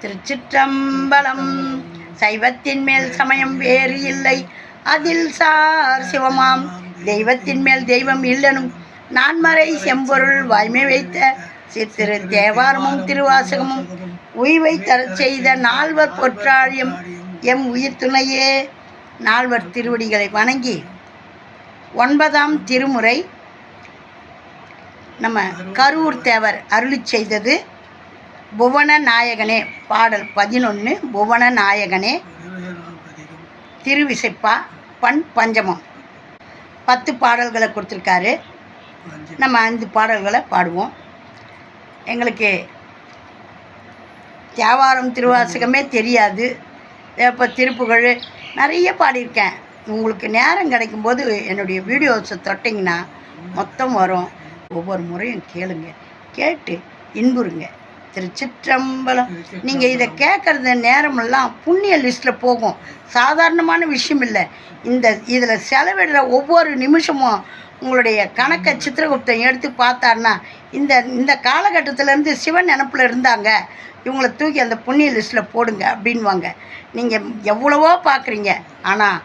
திருச்சிற்றம்பலம். சைவத்தின் மேல் சமயம் வேறு இல்லை. அதில் சார் சிவமாம். தெய்வத்தின் மேல் தெய்வம் இல்லனும். நான்மறை செம்பொருள் வாய்மை வைத்த சித்திரு தேவாரமும் திருவாசகமும் உய்வை தரச் செய்த நால்வர் பொற்றாழியம். எம் உயிர் துணையே. நால்வர் திருவடிகளை வணங்கி ஒன்பதாம் திருமுறை நம்ம கரூர் தேவர் அருளி செய்தது புவன நாயகனே பாடல் பதினொன்று புவன நாயகனே திருவிசைப்பா பண் பஞ்சமம். பத்து பாடல்களை கொடுத்துருக்காரு. நம்ம அஞ்சு பாடல்களை பாடுவோம். எங்களுக்கு தேவாரம் திருவாசகமே தெரியாது. இப்போ திருப்புகழ் நிறைய பாடியிருக்கேன். உங்களுக்கு நேரம் கிடைக்கும்போது என்னுடைய வீடியோஸை தொட்டிங்கன்னா மொத்தம் வரும். ஒவ்வொரு முறையும் கேளுங்க. கேட்டு இன்புறுங்க. திருச்சிற்றம்பலம். நீங்கள் இதை கேட்குறது நேரமெல்லாம் புண்ணிய லிஸ்ட்டில் போகும். சாதாரணமான விஷயம் இல்லை இந்த இதில் செலவிடுற ஒவ்வொரு நிமிஷமும் உங்களுடைய கணக்கை சித்திரகுப்தன் எடுத்து பார்த்தாருன்னா இந்த இந்த காலகட்டத்திலேருந்து சிவன் நினப்பில் இருந்தாங்க. இவங்கள தூக்கி அந்த புண்ணிய லிஸ்ட்டில் போடுங்க அப்படின்வாங்க. நீங்கள் எவ்வளவோ பார்க்குறீங்க ஆனால்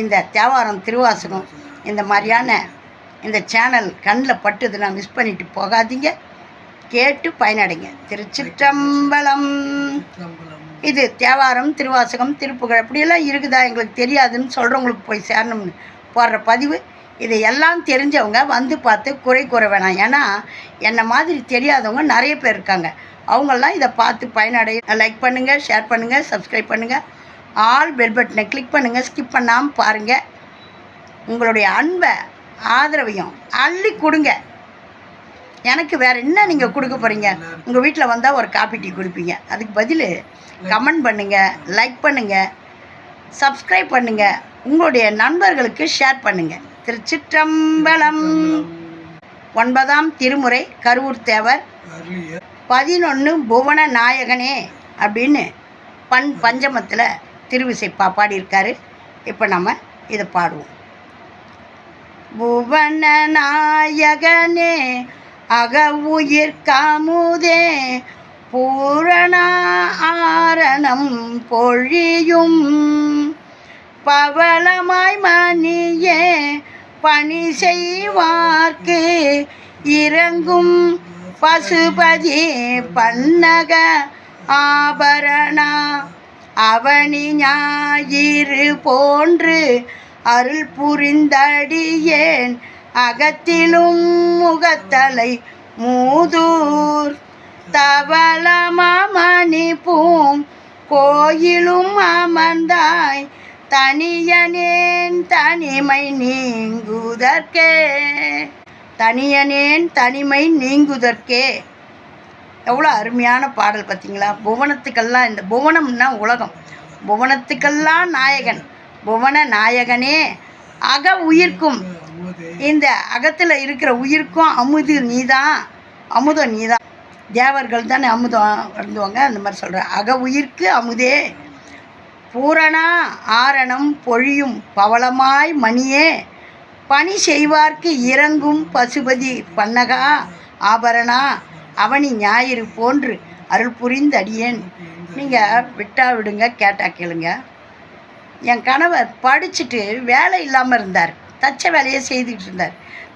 இந்த தேவாரம் திருவாசகம் இந்த மாதிரியான இந்த சேனல் கண்ணில் பட்டுதுன்னா மிஸ் பண்ணிட்டு போகாதீங்க. கேட்டு பயனடைங்க. திருச்சிற்றம்பலம். இது தேவாரம் திருவாசகம் திருப்புகழ் அப்படியெல்லாம் இருக்குதா? எங்களுக்கு தெரியாதுன்னு சொல்கிறவங்களுக்கு போய் சேரணும்னு போடுற பதிவு. இதை எல்லாம் தெரிஞ்சவங்க வந்து பார்த்து குறை கூற வேணாம். ஏன்னா என்னை மாதிரி தெரியாதவங்க நிறைய பேர் இருக்காங்க. அவங்கெல்லாம் இதை பார்த்து பயனடைய லைக் பண்ணுங்கள் ஷேர் பண்ணுங்கள் சப்ஸ்கிரைப் பண்ணுங்கள் ஆல் பெல் பட்டனை கிளிக் பண்ணுங்கள் ஸ்கிப் பண்ணாமல் பாருங்கள் உங்களுடைய அன்பை ஆதரவையும் அள்ளி கொடுங்க. எனக்கு வேறு என்ன நீங்கள் கொடுக்க போகிறீங்க உங்கள் வீட்டில் வந்தால் ஒரு காப்பி டீ கொடுப்பீங்க. அதுக்கு பதில் கமெண்ட் பண்ணுங்கள் லைக் பண்ணுங்கள் சப்ஸ்கிரைப் பண்ணுங்கள் உங்களுடைய நண்பர்களுக்கு ஷேர் பண்ணுங்கள் திருச்சிற்றம்பலம். ஒன்பதாம் திருமுறை கருவூர் தேவர். பதினொன்று புவன நாயகனே அப்படின்னு பண் பஞ்சமத்தில் திருவிசைப்பா பாடியிருக்காரு. இப்போ நம்ம இதை பாடுவோம். புவன நாயகனே அக உயிர் காமுதே. பூரண ஆரணம் பொழியும். பவளமாய் மணியே பணி செய்வார்க்கு. இறங்கும் பசுபதி பன்னக ஆபரணா. அவனி ஞாயிறு போன்று அருள் புரிந்தடியேன். அகத்திலும் முகத்தலை மூதூர். தவளமணி பூம் கோயிலும் அமர்ந்தாய். தனியனேன் தனிமை நீங்குதற்கே. தனியனேன் தனிமை நீங்குதற்கே. எவ்வளோ அருமையான பாடல் பார்த்தீங்களா? புவனத்துக்கெல்லாம் இந்த புவனம்னா உலகம். புவனத்துக்கெல்லாம் நாயகன். புவன நாயகனே அக உயிர்க்கும். இந்த அகத்தில் இருக்கிற உயிருக்கும் அமுது நீதான். அமுதம் நீதான். தேவர்கள் தானே அமுதம் வருந்துவாங்க அந்த மாதிரி சொல்கிறேன் அக உயிர்க்கு அமுதே. பூரணா ஆரணம் பொழியும் பவளமாய் மணியே. பணி செய்வார்க்கு இறங்கும் பசுபதி பன்னகா. ஆபரணா அவனி ஞாயிறு போன்று அருள் புரிந்து அடியேன். நீங்கள் விட்டா விடுங்க கேட்டா கேளுங்க. என் கணவர் படிச்சுட்டு வேலை இல்லாமல் இருந்தார். தச்ச வேலையை செய்துக்கிட்டு இருந்தார்.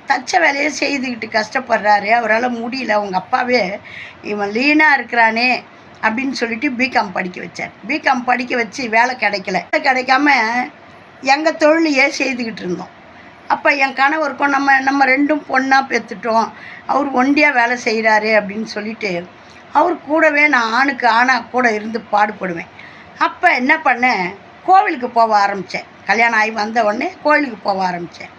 தச்ச வேலையை செய்துக்கிட்டு கஷ்டப்படுறாரு. அவரால் முடியல. அவங்க அப்பாவே இவன் லீனாக இருக்கிறானே அப்படின்னு சொல்லிட்டு பிகாம் படிக்க வச்சார். பிகாம் படிக்க வச்சு வேலை கிடைக்கல. வேலை கிடைக்காம எங்கள் தொழிலையே செய்துக்கிட்டு இருந்தோம். அப்போ என் கணவருக்கும் நம்ம நம்ம ரெண்டும் பொண்ணாக பெற்றுட்டோம் அவர் ஒண்டியாக வேலை செய்கிறாரு அப்படின்னு சொல்லிட்டு அவர் கூடவே நான் ஆணுக்கு ஆணாக கூட இருந்து பாடுபடுவேன். அப்போ என்ன பண்ணேன்? கோவிலுக்கு போக ஆரம்பித்தேன் கல்யாணம் ஆகி வந்த உடனே கோவிலுக்கு போக ஆரம்பித்தேன்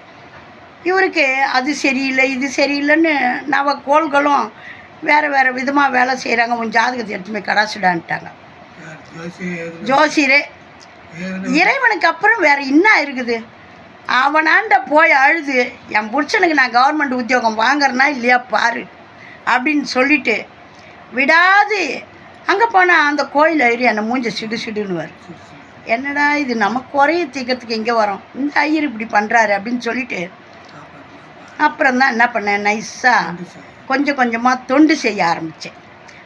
இவருக்கு அது சரியில்லை இது சரியில்லைன்னு நவ கோள்களும் வேறு வேறு விதமாக வேலை செய்கிறாங்க உன் ஜாதகத்தை எடுத்துமே கடாசிடான்ட்டாங்க. ஜோசியரே இறைவனுக்கு அப்புறம் வேறு என்ன இருக்குது? அவனாண்ட போய் அழுது என் புருஷனுக்கு நான் கவர்மெண்ட் உத்தியோகம் வாங்குறேன்னா இல்லையா பாரு அப்படின்னு சொல்லிட்டு விடாது. அங்கே போனால் அந்த கோயில் ஏறி என்னை மூஞ்ச சிடு சிடுன்னுவார் என்னடா இது நம்ம குறைய தீக்கிறதுக்கு எங்கே வரோம்? இந்த ஐயர் இப்படி பண்ணுறாரு அப்படின்னு சொல்லிட்டு அப்புறம் தான் என்ன பண்ணேன்? நைஸாக கொஞ்சம் கொஞ்சமாக தொண்டு செய்ய ஆரம்பித்தேன்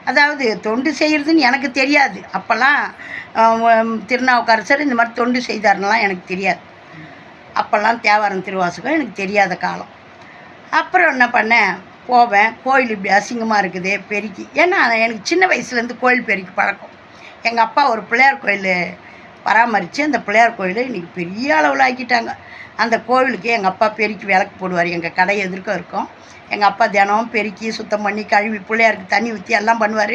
அதாவது தொண்டு செய்கிறதுன்னு எனக்கு தெரியாது. அப்போல்லாம் திருநாவுக்கரசர் இந்த மாதிரி தொண்டு செய்தாருன்னெலாம் எனக்கு தெரியாது. அப்போல்லாம் தேவாரம் திருவாசகம் எனக்கு தெரியாத காலம். அப்புறம் என்ன பண்ணேன்? போவேன். கோயில் இப்படி அசிங்கமாக இருக்குது பெருக்கி ஏன்னா எனக்கு சின்ன வயசுலேருந்து கோயில் பெருக்கி பழக்கம். எங்கள் அப்பா ஒரு பிள்ளையார் கோயில் பராமரித்து அந்த பிள்ளையார் கோயிலை இன்றைக்கி பெரிய அளவில் ஆக்கிட்டாங்க. அந்த கோவிலுக்கு எங்கள் அப்பா பெருக்கி விளக்கு போடுவார். எங்கள் கடை எதிர்க்க இருக்கும். எங்கள் அப்பா தினம் பெருக்கி சுத்தம் பண்ணி கழுவி பிள்ளையாருக்கு தண்ணி ஊற்றி எல்லாம் பண்ணுவார்.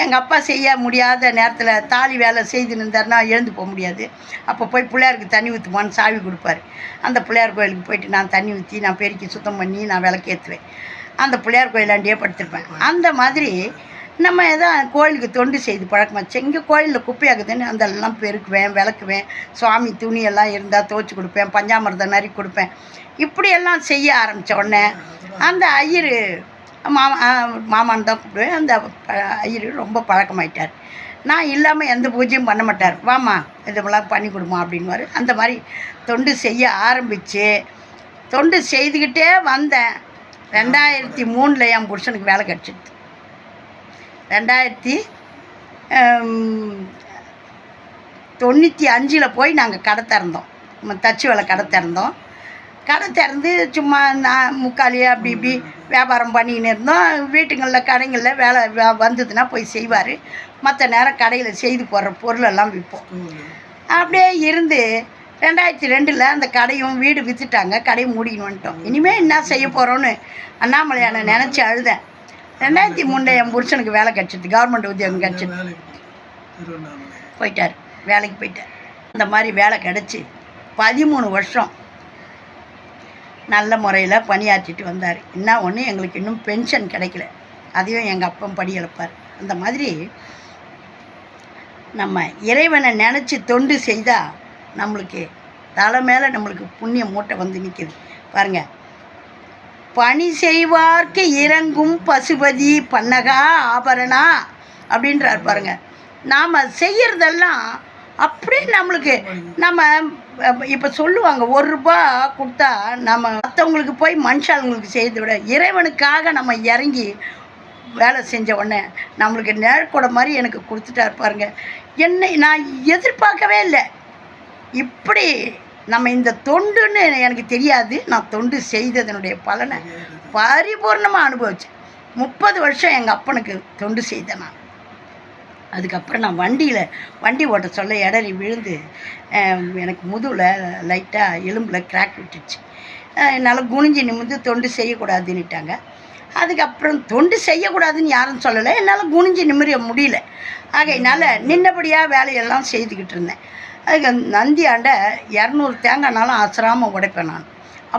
எங்கள் அப்பா செய்ய முடியாத நேரத்தில் தாலி வேலை செய்து நின்றாருன்னா எழுந்து போக முடியாது. அப்போ போய் பிள்ளையாருக்கு தண்ணி ஊற்றுமான்னு சாவி கொடுப்பாரு. அந்த பிள்ளையார் கோயிலுக்கு போயிட்டு நான் தண்ணி ஊற்றி நான் பெருக்கி சுத்தம் பண்ணி நான் விளக்கேற்றுவேன் அந்த பிள்ளையார் கோயிலாண்டியே படுத்திருப்பேன். அந்த மாதிரி நம்ம எதோ கோயிலுக்கு தொண்டு செய்து பழக்கமாச்சு இங்கே கோயிலில் குப்பையாகுதுன்னு அதெல்லாம் பெருக்குவேன் விளக்குவேன். சுவாமி துணியெல்லாம் இருந்தால் துவச்சி கொடுப்பேன் பஞ்சாமிர்தம் நறி கொடுப்பேன். இப்படியெல்லாம் செய்ய ஆரம்பித்த உடனே அந்த ஐயர் மாமா மாமான்னு தான் கூப்பிடுவேன். அந்த ஐயர் ரொம்ப பழக்கமாயிட்டார். நான் இல்லாமல் எந்த பூஜையும் பண்ண மாட்டார். வாம்மா இதெல்லாம் பண்ணி கொடுமா அப்படின்வாரு அந்த மாதிரி தொண்டு செய்ய ஆரம்பித்து தொண்டு செய்துக்கிட்டே வந்தேன். ரெண்டாயிரத்தி மூணில் என் புருஷனுக்கு வேலை கிடச்சிடுது ரெண்டாயிரத்தி தொண்ணூற்றி அஞ்சில் போய் நாங்கள் கடை திறந்தோம். நம்ம தச்சு வேலை கடை திறந்தோம். கடை திறந்து சும்மா நான் முக்காலி அப்படி இப்படி வியாபாரம் பண்ணிக்கின்னு இருந்தோம். வீட்டுங்களில் கடைங்களில் வேலை வ- வந்ததுன்னா போய் செய்வார். மற்ற நேரம் கடையில் செய்து போடுற பொருளெல்லாம் விற்போம். அப்படியே இருந்து ரெண்டாயிரத்தி ரெண்டில் அந்த கடையும் வீடு விற்றுட்டாங்க கடையை மூடின்னு வந்துட்டோம் இனிமேல் என்ன செய்ய போகிறோன்னு அண்ணாமலையான நினச்சி அழுதேன். ரெண்டாயிரத்தி மூணில் என் புருஷனுக்கு வேலை கிடச்சிது கவர்மெண்ட் உத்தியோகம் கிடச்சிது போயிட்டார். வேலைக்கு போயிட்டார். அந்த மாதிரி வேலை கிடச்சி பதிமூணு வருஷம் நல்ல முறையில் பணியாற்றிட்டு வந்தார். என்ன ஒன்று எங்களுக்கு இன்னும் பென்ஷன் கிடைக்கல. அதையும் எங்கள் அப்பன் படி இழப்பார். அந்த மாதிரி நம்ம இறைவனை நினச்சி தொண்டு செய்தால் நம்மளுக்கு தலை மேலே நம்மளுக்கு புண்ணிய மூட்டை வந்து நிற்கிது பாருங்கள் பணி செய்வார்க்கு இறங்கும் பசுபதி பன்னகா ஆபரணா அப்படின்றார் பாருங்க. நாம் செய்கிறதெல்லாம் அப்படியே நம்மளுக்கு நம்ம இப்போ சொல்லுவாங்க ஒரு ரூபா கொடுத்தா நம்ம மற்றவங்களுக்கு போய் மனுஷாளுங்களுக்கு செய்து விட இறைவனுக்காக நம்ம இறங்கி வேலை செஞ்ச உடனே நம்மளுக்கு நேர்கூட மாதிரி எனக்கு கொடுத்துட்டாரு பாருங்க. என்னை நான் எதிர்பார்க்கவே இல்லை. இப்படி நம்ம இந்த தொண்டுன்னு எனக்கு தெரியாது. நான் தொண்டு செய்ததனுடைய பலனை பரிபூர்ணமாக அனுபவித்தேன் முப்பது வருஷம் எங்கள் அப்பனுக்கு தொண்டு செய்தேன் நான். அதுக்கப்புறம் நான் வண்டியில் வண்டி ஓட்ட சொல்ல இடறி விழுந்து எனக்கு முதுகில் லைட்டாக எலும்பில் கிராக் விட்டுச்சு என்னால் குனிஞ்சு நிமிந்து தொண்டு செய்யக்கூடாதுன்னுட்டாங்க. அதுக்கப்புறம் தொண்டு செய்யக்கூடாதுன்னு யாரும் சொல்லலை. என்னால் குனிஞ்சு நிமிர முடியல. ஆகையினால் நின்னபடியாக வேலையெல்லாம் செய்துக்கிட்டு இருந்தேன். அதுக்கு நந்தி ஆண்ட இரநூறு தேங்காய்னாலும் அசராமல் உடைப்பேன் நான்.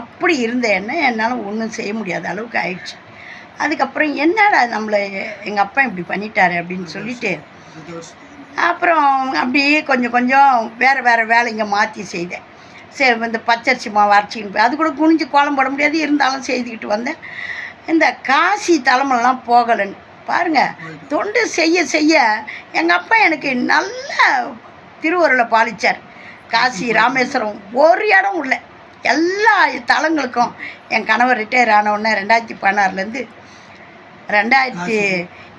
அப்படி இருந்த என்ன என்னால் ஒன்றும் செய்ய முடியாத அளவுக்கு ஆயிடுச்சு. அதுக்கப்புறம் என்னடா நம்மளை எங்கள் அப்பா இப்படி பண்ணிட்டாரு அப்படின்னு சொல்லிட்டு அப்புறம் அப்படியே கொஞ்சம் கொஞ்சம் வேறு வேறு வேலைங்க மாற்றி செய்தேன். சரி இந்த பச்சரிசி மாவு அரைச்சிக்கிட்டு போய் அது கூட குனிஞ்சு கோலம் போட முடியாது இருந்தாலும் செய்துக்கிட்டு வந்தேன். இந்த காசி தலைமெல்லாம் போகலைன்னு. பாருங்கள் தொண்டு செய்ய செய்ய எங்கள் அப்பா எனக்கு நல்ல திருவருளை பாலிச்சார். காசி ராமேஸ்வரம் ஒரு இடம் இல்லை. எல்லா தலங்களுக்கும் என் கணவர் ரிட்டையர் ஆனவுடனே ரெண்டாயிரத்தி பதினாறுலேருந்து ரெண்டாயிரத்தி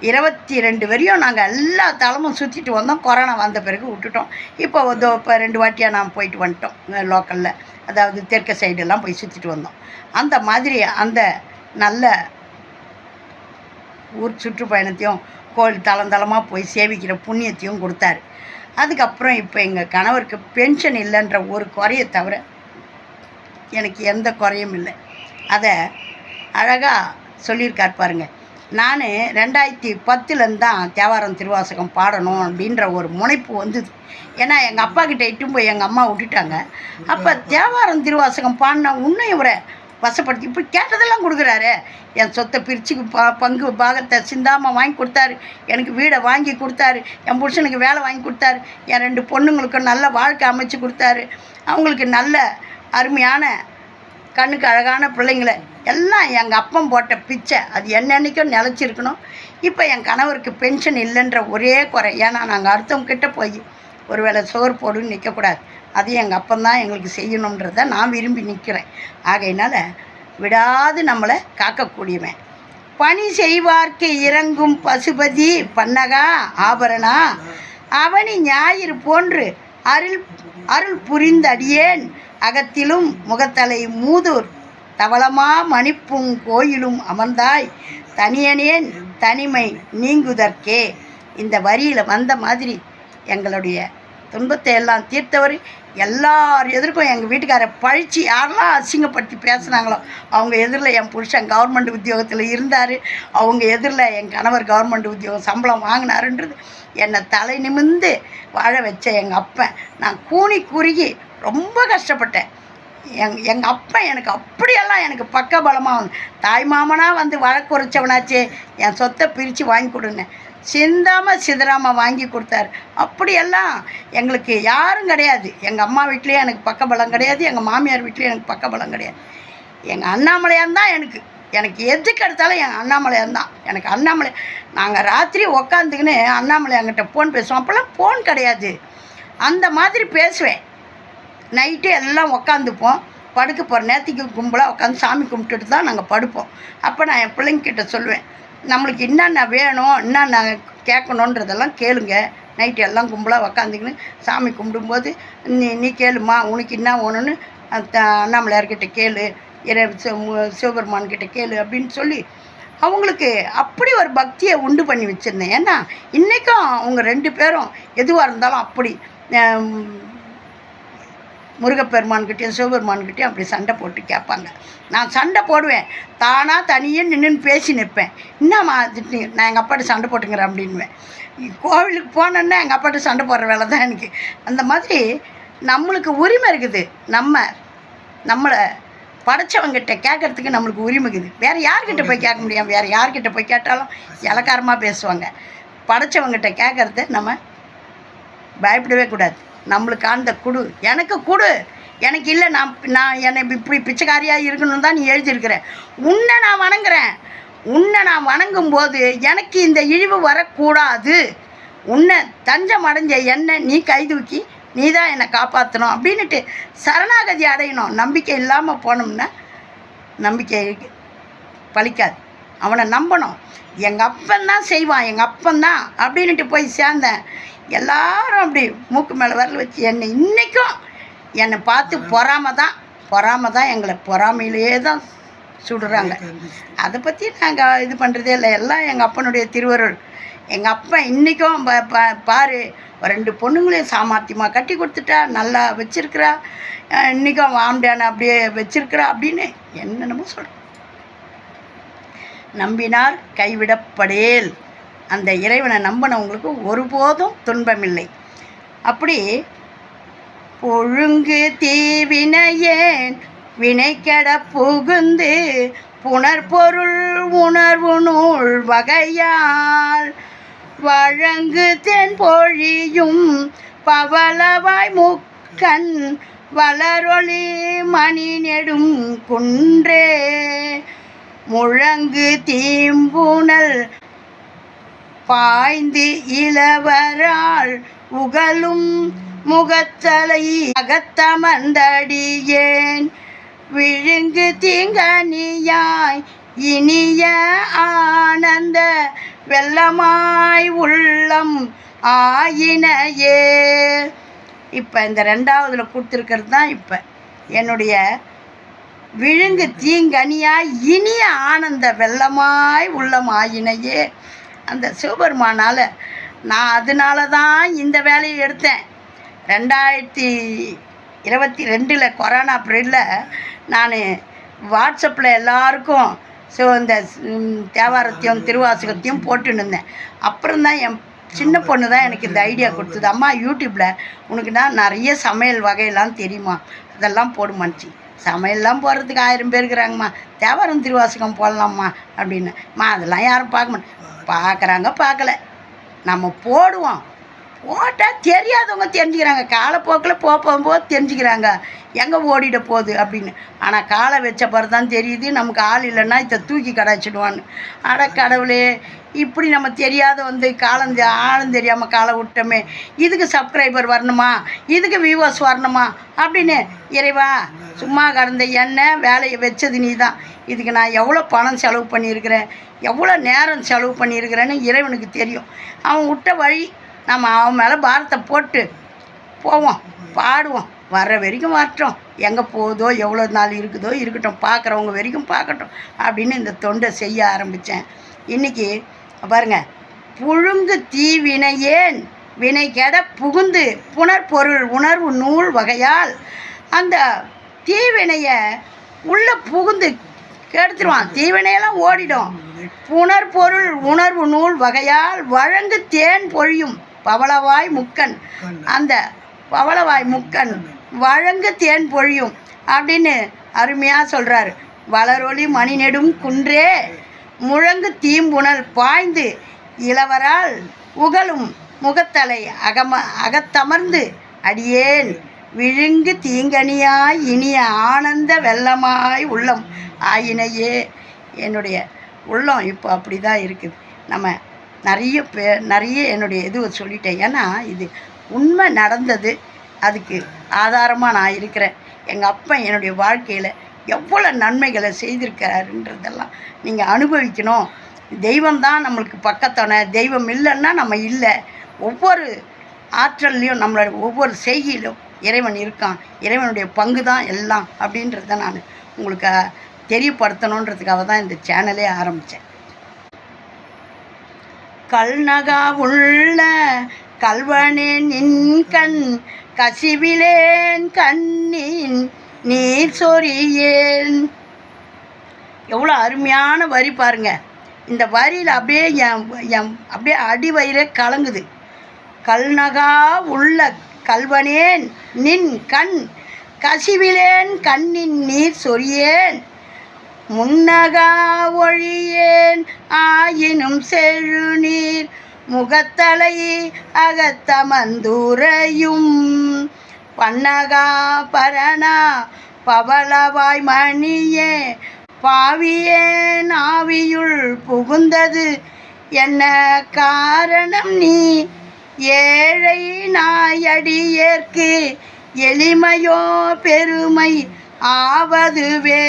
இருபத்தி ரெண்டு வரையும் நாங்கள் எல்லா தலமும் சுற்றிட்டு வந்தோம். கொரோனா வந்த பிறகு விட்டுட்டோம். இப்போ வந்து இப்போ ரெண்டு வாட்டியாக நான் போயிட்டு வந்துட்டோம் லோக்கலில். அதாவது தெற்கு சைடெல்லாம் போய் சுற்றிட்டு வந்தோம். அந்த மாதிரி அந்த நல்ல ஊர் சுற்றுப்பயணத்தையும் கோயில் தளந்தளமாக போய் சேவிக்கிற புண்ணியத்தையும் கொடுத்தாரு. அதுக்கப்புறம் இப்போ எங்கள் கணவருக்கு பென்ஷன் இல்லைன்ற ஒரு குறையை தவிர எனக்கு எந்த குறையும் இல்லை. அதை அழகாக சொல்லியிருக்கார் பாருங்க. நான் ரெண்டாயிரத்தி பத்துலேருந்து தான் தேவாரம் திருவாசகம் பாடணும் அப்படின்ற ஒரு முனைப்பு வந்தது. ஏன்னா எங்கள் அப்பா கிட்ட இட்டும் போய் எங்கள் அம்மா விட்டுட்டாங்க. அப்போ தேவாரம் திருவாசகம் பாடினா இன்னும் இவரை வசப்படுத்தி இப்படி கேட்டதெல்லாம் கொடுக்குறாரு. என் சொத்தை பிரித்து பா பங்கு பாகத்தை சிந்தாமல் வாங்கி கொடுத்தாரு. எனக்கு வீடை வாங்கி கொடுத்தாரு. என் புருஷனுக்கு வேலை வாங்கி கொடுத்தாரு. என் ரெண்டு பொண்ணுங்களுக்கும் நல்ல வாழ்க்கை அமைச்சு கொடுத்தாரு. அவங்களுக்கு நல்ல அருமையான கண்ணுக்கு அழகான பிள்ளைங்களை எல்லாம் எங்கள் அப்பம் போட்ட பிச்சை. அது என்னென்னைக்கும் நிலச்சிருக்கணும். இப்போ என் கணவருக்கு பென்ஷன் இல்லைன்ற ஒரே குறை. ஏன்னா நாங்கள் அடுத்தவங்க கிட்ட போய் ஒருவேளை சோறு போடுன்னு நிற்கக்கூடாது அது எங்கள் அப்பன் தான் எங்களுக்கு செய்யணுன்றதை நான் விரும்பி நிற்கிறேன் ஆகையினால விடாது நம்மளை காக்கக்கூடியவன். பணி செய்வார்க்கு இறங்கும் பசுபதி பன்னகா ஆபரணா? அவனி ஞாயிறு போன்று அருள் அருள் புரிந்தடியேன். அகத்திலும் முகத்தலை மூதூர். தவளமா மணிப்பும் கோயிலும் அமர்ந்தாய். தனியனேன் தனிமை நீங்குதற்கே. இந்த வரியில் வந்த மாதிரி எங்களுடைய துன்பத்தை எல்லாம் தீர்த்தவர் எல்லார் எதிர்க்கும் எங்கள் வீட்டுக்காரை பழிச்சு யாரெல்லாம் அசிங்கப்படுத்தி பேசுனாங்களோ அவங்க எதிரில் என் புருஷன் கவர்மெண்ட் உத்தியோகத்தில் இருந்தார். அவங்க எதிரில் என் கணவர் கவர்மெண்ட் உத்தியோகம் சம்பளம் வாங்கினாருன்றது என்னை தலை நிமிர்ந்து வாழ வச்ச எங்கள் அப்பன். நான் கூனி குறுகி ரொம்ப கஷ்டப்பட்டேன். எங் எங்கள் அப்பன் எனக்கு அப்படியெல்லாம் எனக்கு பக்கபலமாக வந்து தாய் மாமனாக வந்து வழக்குரைச்சவனாச்சே என் சொத்தை பிரித்து வாங்கி கொடுங்க சிந்தாமல் சிதறாமல் வாங்கி கொடுத்தாரு. அப்படியெல்லாம் எங்களுக்கு யாரும் கிடையாது. எங்கள் அம்மா வீட்லேயும் எனக்கு பக்கபலம் கிடையாது. எங்கள் மாமியார் வீட்லேயும் எனக்கு பக்கபலம் கிடையாது. எங்கள் அண்ணாமலையான் தான் எனக்கு. எனக்கு எதுக்கு எடுத்தாலும் எங்கள் அண்ணாமலையான் தான். எனக்கு அண்ணாமலை நாங்கள் ராத்திரி உக்காந்துக்கின்னு அண்ணாமலையாங்கிட்ட ஃபோன் பேசுவோம். அப்போல்லாம் ஃபோன் கிடையாது. அந்த மாதிரி பேசுவேன். நைட்டு எல்லாம் உக்காந்துப்போம். படுக்க போகிற நேரத்துக்கு கும்பலாக உட்காந்து சாமி கும்பிட்டுட்டு தான் நாங்கள் படுப்போம். அப்போ நான் என் பிள்ளைங்கிட்ட சொல்லுவேன். நம்மளுக்கு என்னென்ன வேணும் என்னென்ன கேட்கணுன்றதெல்லாம் கேளுங்க. நைட்டு எல்லாம் கும்பலாக உக்காந்துக்கின்னு சாமி கும்பிடும்போது நீ நீ கேளுமா உனக்கு என்ன வேணும்னு அண்ணாமலையார்கிட்ட கேளு இறை சிவபெருமான்கிட்ட கேளு அப்படின்னு சொல்லி அவங்களுக்கு அப்படி ஒரு பக்தியை உண்டு பண்ணி வச்சுருந்தேன். ஏன்னா இன்றைக்கும் அவங்க ரெண்டு பேரும் எதுவாக இருந்தாலும் அப்படி முருகப்பெருமான்கிட்டயும் சிவபெருமான்கிட்டயும் அப்படி சண்டை போட்டு கேட்பாங்க. நான் சண்டை போடுவேன். தானாக தனியே நின்று பேசி நிற்பேன். என்னம்மா நான் எங்கள் அப்பாட்ட சண்டை போட்டுங்கிறேன் அப்படின்வேன் கோவிலுக்கு போனேன்னா எங்கள் அப்பாட்ட சண்டை போடுற வேலை தான் எனக்கு. அந்த மாதிரி நம்மளுக்கு உரிமை இருக்குது. நம்ம நம்மளை படைச்சவங்கிட்ட கேட்கறதுக்கு நம்மளுக்கு உரிமை இருக்குது. வேறு யார்கிட்ட போய் கேட்க முடியும்? வேறு யார்கிட்ட போய் கேட்டாலும் இலக்காரமாக பேசுவாங்க. படைச்சவங்கிட்ட கேட்கறத நம்ம பயப்படவே கூடாது. நம்மளுக்கு அந்த குடு. எனக்கு குடு. எனக்கு இல்லை நான் நான் என்னை இப்படி பிச்சைக்காரியாக இருக்கணும்னு தான் நீ எழுதியிருக்கிறேன் உன்னை நான் வணங்குறேன். உன்னை நான் வணங்கும் போது எனக்கு இந்த இழிவு வரக்கூடாது. உன்னை தஞ்சம் அடைஞ்ச என்னை நீ கைதூக்கி நீ தான் என்னை காப்பாற்றணும் அப்படின்னுட்டு சரணாகதி அடையணும். நம்பிக்கை இல்லாமல் போனோம்னா நம்பிக்கை பழிக்காது. அவனை நம்பணும். எங்கள் அப்பன் தான் செய்வான். எங்கள் அப்பன் தான் அப்படின்னுட்டு போய் சேர்ந்தேன். எல்லாரும் அப்படி மூக்கு மேலே வரல வச்சு என்னை இன்றைக்கும் என்னை பார்த்து பொறாம தான் பொறாம தான் எங்களை பொறாமையிலேயே தான் சுடுறாங்க. அதை பற்றி நாங்கள் இது பண்ணுறதே இல்லை. எல்லாம் எங்கள் அப்பனுடைய திருவருள். எங்கள் அப்பன் இன்றைக்கும் பாரு ரெண்டு பொண்ணுங்களையும் சாமர்த்தியமாக கட்டி கொடுத்துட்டா நல்லா வச்சிருக்கிறா. இன்றைக்கும் ஆம்டான அப்படியே வச்சிருக்கிறா அப்படின்னு என்னென்னமோ சொல்கிறேன் நம்பினார் கைவிடப்படேல். அந்த இறைவனை நம்பினவங்களுக்கு ஒருபோதும் துன்பமில்லை. அப்படி ஒழுங்கு தீவினையேன் வினைக்கட புகுந்து புனர்பொருள் உணர்வு நூல் வகையால் வழங்கு தென் பொழியும் பவளவாய் முக்கன் வளரொளி மணி நெடும் குன்றே. முழங்கு தீம்புணல் பாய்ந்து இளவரால் உகலும் முகத்தலை அகத்தமர்ந்தடியேன். விழுங்கு தீங்கனியாய் இனிய ஆனந்த வெள்ளமாய் உள்ளம் ஆயினையே. இப்போ இந்த ரெண்டாவதுல கொடுத்துருக்கிறது தான் இப்போ. என்னுடைய விழுங்கு தீங்கனியாய் இனிய ஆனந்த வெள்ளமாய் உள்ளம் ஆயினையே. அந்த சிவபெருமானால் நான் அதனால தான் இந்த வேலையை எடுத்தேன். ரெண்டாயிரத்தி இருபத்தி ரெண்டில் கொரோனா பீரியடில் நான் வாட்ஸ்அப்பில் எல்லாருக்கும் ஸோ இந்த தேவாரத்தையும் திருவாசகத்தையும் போட்டுன்னு இருந்தேன். அப்புறம் தான் என் சின்ன பொண்ணு தான் எனக்கு இந்த ஐடியா கொடுத்தது. அம்மா யூடியூப்பில் உனக்கு தான் நிறைய சமையல் வகையெல்லாம் தெரியுமா? அதெல்லாம் போடுமான்ச்சு. சமையல்லாம் போடுறதுக்கு ஆயிரம் பேர் இருக்கிறாங்கம்மா. தேவாரம் திருவாசகம் போடலாம்மா அப்படின்னு. அம்மா அதெல்லாம் யாரும் பார்க்க மாட்டேன் பார்க்குறாங்க பார்க்கல நம்ம போடுவோம். ஓட்டா தெரியாதவங்க தெரிஞ்சுக்கிறாங்க. காலப்போக்கில் போகும்போது தெரிஞ்சுக்கிறாங்க. எங்கே ஓடிட போகுது அப்படின்னு. ஆனால் காலை வச்ச பிறகு தான் தெரியுது நமக்கு ஆள் இல்லைன்னா இதை தூக்கி கடாச்சிடுவான்னு. அட கடவுளே இப்படி நம்ம தெரியாத வந்து காலம் ஆளும் தெரியாமல் காலை விட்டோமே இதுக்கு சப்ஸ்கிரைபர் வரணுமா? இதுக்கு வியூவர்ஸ் வரணுமா? அப்படின்னு இறைவா சும்மா கடந்த எண்ணெய் வேலையை வச்சது நீ தான் இதுக்கு நான் எவ்வளோ பணம் செலவு பண்ணியிருக்கிறேன் எவ்வளோ நேரம் செலவு பண்ணியிருக்கிறேன்னு இறைவனுக்கு தெரியும். அவன் விட்ட வழி நம்ம அவன் மேலே பாரத்தை போட்டு போவோம் பாடுவோம். வர்ற வரைக்கும் வரட்டும் எங்கே போகுதோ எவ்வளோ நாள் இருக்குதோ இருக்கட்டும். பார்க்குறவங்க வரைக்கும் பார்க்கட்டும் அப்படின்னு இந்த தொண்டை செய்ய ஆரம்பித்தேன் இன்றைக்கி பாருங்க புழுங்கு தீவினையேன் வினை கெட புகுந்து புனர்பொருள் உணர்வு நூல் வகையால் அந்த தீவினையை உள்ளே புகுந்து கெடுத்துருவான். தீவினையெல்லாம் ஓடிடும். புனர்பொருள் உணர்வு நூல் வகையால் வழங்கு தேன் பொழியும். பவளவாய் முக்கன். அந்த பவளவாய் முக்கன் வழங்கு தேன் பொழியும் அப்படின்னு அருமையாக சொல்கிறாரு வளரொளி மணி நெடும் குன்றே முழங்கு தீம்புணல் பாய்ந்து இளவரால் உகழும் முகத்தலை அகம அகத்தமர்ந்து அடியேன். விழுங்கு தீங்கனியாய் இனிய ஆனந்த வெள்ளமாய் உள்ளம். ஆயினையே என்னுடைய உள்ளம் இப்போ அப்படி தான் இருக்குது. நம்ம நிறைய பே நிறைய என்னுடைய இது சொல்லிட்டேன். ஏன்னா இது உண்மை நடந்தது. அதுக்கு ஆதாரமாக நான் இருக்கிறேன். எங்கள் அப்பா என்னுடைய வாழ்க்கையில் எவ்வளோ நன்மைகளை செய்திருக்கிறாருன்றதெல்லாம் நீங்கள் அனுபவிக்கணும். தெய்வம் தான் நம்மளுக்கு பக்கத்தான. தெய்வம் இல்லைன்னா நம்ம இல்லை. ஒவ்வொரு ஆற்றல்லையும் நம்மளோட ஒவ்வொரு செய்கையிலும் இறைவன் இருக்கான். இறைவனுடைய பங்கு தான் எல்லாம் அப்படின்றத நான் உங்களுக்கு தெரியப்படுத்தணுன்றதுக்காக தான் இந்த சேனலே ஆரம்பித்தேன் கல்நகா உள்ள கல்வனே நின் கண் கசிவிலேன் கண்ணின் நீர் சொரியேன். எவ்வளோ அருமையான வரி பாருங்க. இந்த வரியில் அப்படியே என் என் அப்படியே அடி வயிறே கலங்குது. கல்நகா உள்ள கல்வனேன் நின் கண் கசிவிலேன் கண்ணின் நீர் சொரியேன். முன்னகா ஒழியேன் ஆயினும் செழுநீர் முகத்தலை அகத்தமந்தூரையும். பன்னகா பரணா பவளவாய் மணியே பாவியேன் ஆவியுள் புகுந்தது என்ன காரணம் நீ? ஏழை நாயடியேற்கு எளிமையோ பெருமை ஆவதுவே.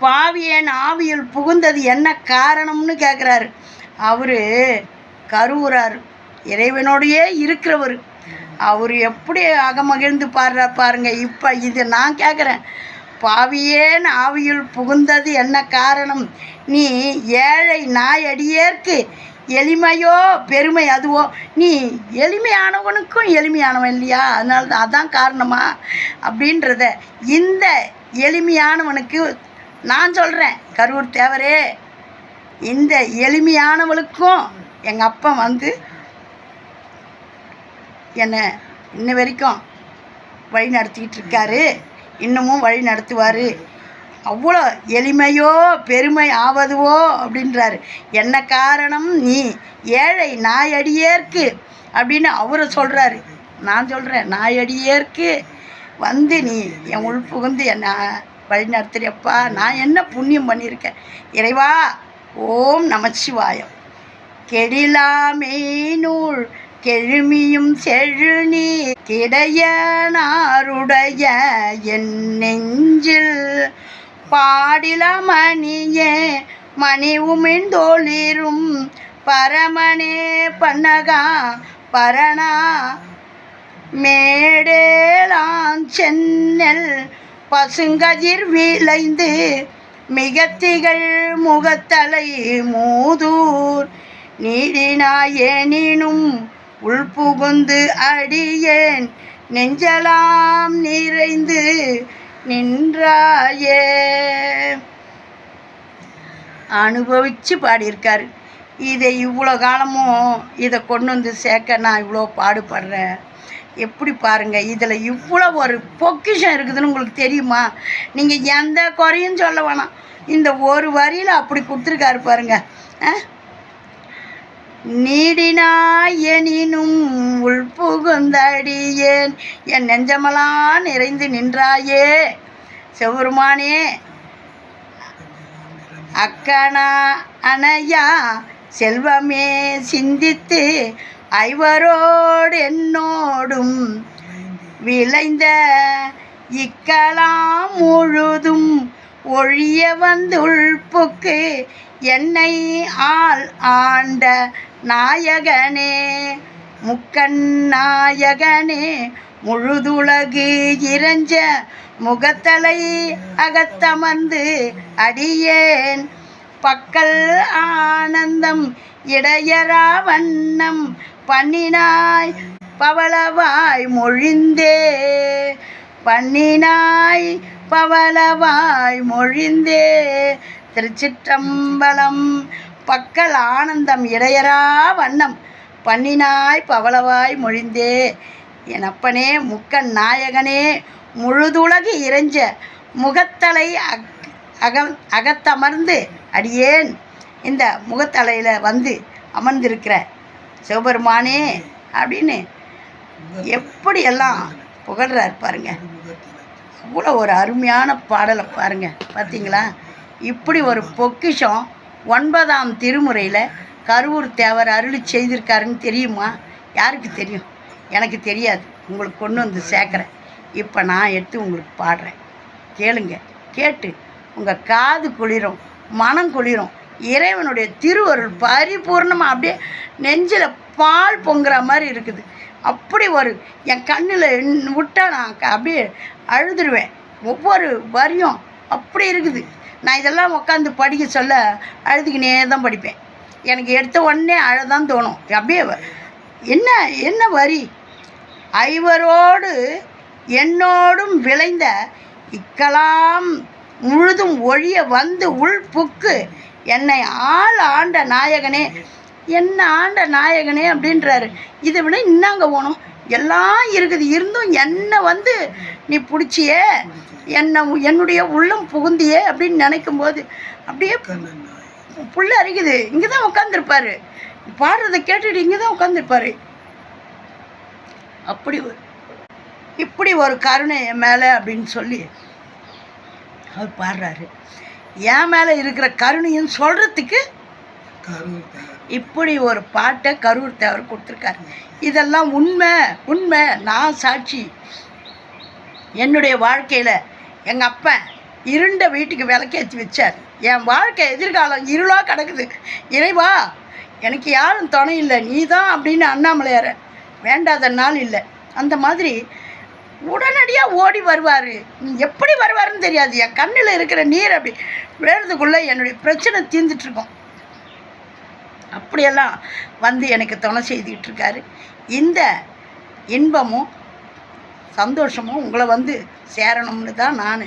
பாவியன் ஆவியில் புகுந்தது என்ன காரணம்னு கேட்குறாரு அவர் கருவுறார். இறைவனோடையே இருக்கிறவர். அவர் எப்படி அகமகிழ்ந்து பாடுறார் பாருங்க. இப்போ இது நான் கேட்குறேன் பாவியேன் ஆவியுள் புகுந்தது என்ன காரணம்? நீ ஏழை நாயடியேற்கு எளிமையோ பெருமை அதுவோ? நீ எளிமையானவனுக்கும் எளிமையானவன் இல்லையா? அதனால தான் அதான் காரணமா? அப்படின்றத இந்த எளிமையானவனுக்கு நான் சொல்கிறேன் கரூர் தேவரே இந்த எளிமையானவளுக்கும் எங்கள் அப்பா வந்து என்னை இன்ன வரைக்கும் வழி நடத்திக்கிட்டு இருக்காரு. இன்னமும் வழி நடத்துவார். அவ்வளோ எளிமையோ பெருமை ஆவதுவோ அப்படின்றாரு. என்ன காரணம்? நீ ஏழை நாயடியேற்கு அப்படின்னு அவரை சொல்கிறாரு நான் சொல்கிறேன் நாயடியேற்கு வந்து நீ என் உள் புகுந்து என்னை வழி நடத்துறியப்பா நான் என்ன புண்ணியம் பண்ணியிருக்கேன்? இறைவா ஓம் நமச்சிவாயம். கெடிலாமே நூல் கெழுமியும் செழுநீ கிடையனாருடைய என் நெஞ்சில் பாடிலமணியே மணி உமிழ்ந்தோளிரும் பரமனே பன்னகா பரணா மேடேலாஞ்சென்னல் பசுங்கதிர் விளைந்து மிகத்திகள் முகத்தலை மூதூர். நீடினாயேனினும் உள்புகுந்து அடியேன். நெஞ்சலாம் நிறைந்து நின்றாயே. அனுபவித்து பாடியிருக்கார். இதை இவ்வளோ காலமும் இதை கொண்டு வந்து சேர்க்க நான் இவ்வளோ பாடுபடுறேன். எப்படி பாருங்கள் இதில் இவ்வளோ ஒரு பொக்கிஷம் இருக்குதுன்னு உங்களுக்கு தெரியுமா? நீங்கள் எந்த குறையும் சொல்ல வேணாம். இந்த ஒரு வரியில் அப்படி கொடுத்துருக்காரு பாருங்க. ஆ? உள் புகுந்தடியேன். என் நெஞ்சமெல்லாம் நிறைந்து நின்றாயே. செவருமானே அக்கனா அணையா செல்வமே சிந்தித்து ஐவரோடு என்னோடும் விளைந்த இக்கலாம் முழுதும் ஒழிய வந்துள்புக்கு என்னை ஆள் ஆண்ட நாயகனே முக்கண் நாயகனே முழுதுலகு இறைஞ்ச முகத்தலை அகத்தமர்ந்து அடியேன். பக்கல் ஆனந்தம் இடையரா வண்ணம் பண்ணினாய் பவளவாய் மொழிந்தே. பண்ணினாய் பவளவாய் மொழிந்தே. திருச்சிற்றம்பலம் பக்கல் ஆனந்தம் இடையரா வண்ணம். பண்ணினாய் பவளவாய் மொழிந்தே. என் அப்பனே முக்கன் நாயகனே முழுதுலகு இறைஞ்ச முகத்தலை அக் அக அகத்தமர்ந்து அடியேன். இந்த முகத்தலையில் வந்து அமர்ந்திருக்கிற சிவபெருமானே அப்படின்னு எப்படியெல்லாம் புகழ்றாரு பாருங்க. அவ்வளோ ஒரு அருமையான பாடலை பாருங்க. பார்த்தீங்களா இப்படி ஒரு பொக்கிஷம் ஒன்பதாம் திருமுறையில் கருவூர் தேவர் அருளி செய்திருக்காருன்னு தெரியுமா? யாருக்கு தெரியும்? எனக்கு தெரியாது. உங்களுக்கு கொண்டு வந்து சேர்க்குறேன். இப்போ நான் எடுத்து உங்களுக்கு பாடுறேன். கேளுங்க. கேட்டு உங்கள் காது குளிரும் மனம் குளிரும். இறைவனுடைய திருவருள் பரிபூர்ணமாக அப்படியே நெஞ்சில் பால் பொங்குற மாதிரி இருக்குது. அப்படி ஒரு என் கண்ணில் விட்டால் நான் க- அப்படியே அழுதுருவேன். ஒவ்வொரு வரியும் அப்படி இருக்குது. நான் இதெல்லாம் உட்காந்து படிக்க சொல்ல அழுதுக்கினே தான் படிப்பேன். எனக்கு எடுத்த உடனே அழதான் தோணும். அப்படியே என்ன என்ன வரி? ஐவரோடு என்னோடும் விளைந்த இக்கலாம் முழுதும் ஒழிய வந்து உள் புக்கு என்னை ஆள் ஆண்ட நாயகனே என்ன ஆண்ட நாயகனே அப்படின்றாரு. இதை விட இன்னாங்க போகணும்? எல்லாம் இருக்குது இருந்தும் என்னை வந்து நீ பிடிச்சியே என்னை என்னுடைய உள்ளம் புகுந்தியே அப்படின்னு நினைக்கும் போது அப்படியே புள்ள அரிக்குது. இங்கே தான் உட்காந்துருப்பாரு பாடுறதை கேட்டுட்டு இங்கே தான் உட்காந்துருப்பாரு அப்படி ஒரு- இப்படி ஒரு கருணை என் மேலே அப்படின்னு சொல்லி அவர் பாடுறாரு. என் மேலே இருக்கிற கருணையும் சொல்கிறதுக்கு இப்படி ஒரு பாட்டை கரூர் தேவர் கொடுத்துருக்காரு. இதெல்லாம் உண்மை உண்மை. நான் சாட்சி. என்னுடைய வாழ்க்கையில் எங்கள் அப்பன் இருண்ட வீட்டுக்கு விளக்கேற்றி வச்சார். என் வாழ்க்கை எதிர்காலம் இருளாக கிடக்குது. இறைவா எனக்கு யாரும் துணை இல்லை. நீ தான் அப்படின்னு அண்ணாமலையார் வேண்டாத நாள் இல்லை. அந்த மாதிரி உடனடியாக ஓடி வருவார். எப்படி வருவாருன்னு தெரியாது. என் கண்ணில் இருக்கிற நீர் அப்படி விழுறதுக்குள்ளே என்னுடைய பிரச்சனை தீர்ந்துட்டுருக்கும். அப்படியெல்லாம் வந்து எனக்கு துணை செய்துக்கிட்டு இருக்காரு இந்த இன்பமும் சந்தோஷமும் உங்களை வந்து சேரணும்னு தான் நான்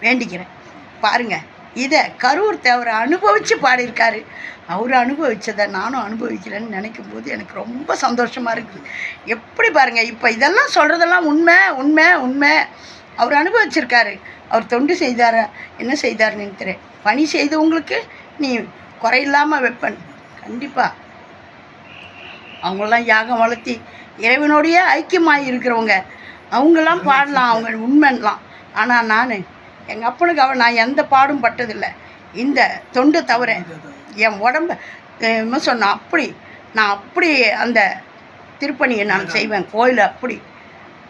வேண்டிக்கிறேன். பாருங்கள் இதை கரூர் தேவரை அனுபவித்து பாடியிருக்காரு. அவர் அனுபவித்ததை நானும் அனுபவிக்கிறேன்னு நினைக்கும் போது எனக்கு ரொம்ப சந்தோஷமாக இருக்குது எப்படி பாருங்கள் இப்போ இதெல்லாம் சொல்கிறதெல்லாம் உண்மை உண்மை உண்மை. அவர் அனுபவிச்சிருக்காரு. அவர் தொண்டு செய்தார் என்ன செய்தார் நினைக்கிறேன் பணி செய்தவங்களுக்கு நீ குறையில்லாமல் வைப்பன். கண்டிப்பாக அவங்களாம் யாகம் வளர்த்தி இறைவனோடைய ஐக்கியமாக இருக்கிறவங்க அவங்கெல்லாம் பாடலாம் அவங்க உண்மைலாம் ஆனால் நான் எங்கள் அப்பனுக்கு அவன் நான் எந்த பாடும் பட்டதில்லை. இந்த தொண்டு தவிர என் உடம்பு என்ன அப்படி நான் அப்படி அந்த திருப்பணியை நான் செய்வேன். கோயிலை அப்படி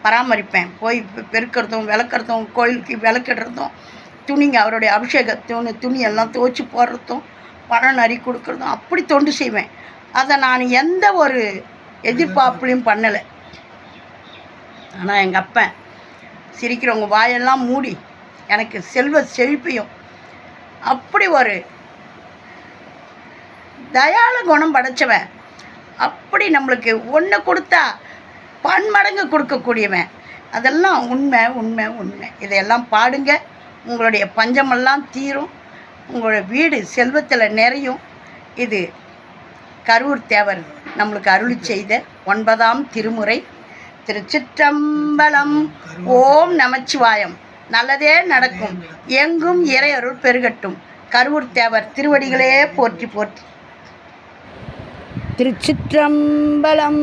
பராமரிப்பேன். போய் பெருக்கிறதும் விளக்குறதும் கோயிலுக்கு விளக்கிடுறதும் துணிங்க அவருடைய அபிஷேக துணியெல்லாம் துவச்சி போடுறதும் பழம் நறி கொடுக்குறதும் அப்படி தொண்டு செய்வேன். அதை நான் எந்த ஒரு எதிர்பார்ப்புலையும் பண்ணலை. ஆனால் எங்கள் அப்பன் சிரிக்கிறவங்க வாயெல்லாம் மூடி எனக்கு செல்வ செழிப்பையும். அப்படி ஒரு தயாள குணம் படைச்சவன். அப்படி நம்மளுக்கு ஒன்று கொடுத்தா பன்மடங்கு கொடுக்கக்கூடியவன். அதெல்லாம் உண்மை உண்மை உண்மை. இதையெல்லாம் பாடுங்க. உங்களுடைய பஞ்சமெல்லாம் தீரும். உங்களோட வீடு செல்வத்தில் நிறையும். இது கரூர் தேவர் நம்மளுக்கு அருளி செய்த ஒன்பதாம் திருமுறை. திருச்சிற்றம்பலம். ஓம் நமச்சிவாயம். நல்லதே நடக்கும். எங்கும் இறையருள் பெருகட்டும். கருவூர் தேவர் திருவடிகளே போற்றி போற்றி. திருச்சிற்றம்பலம்.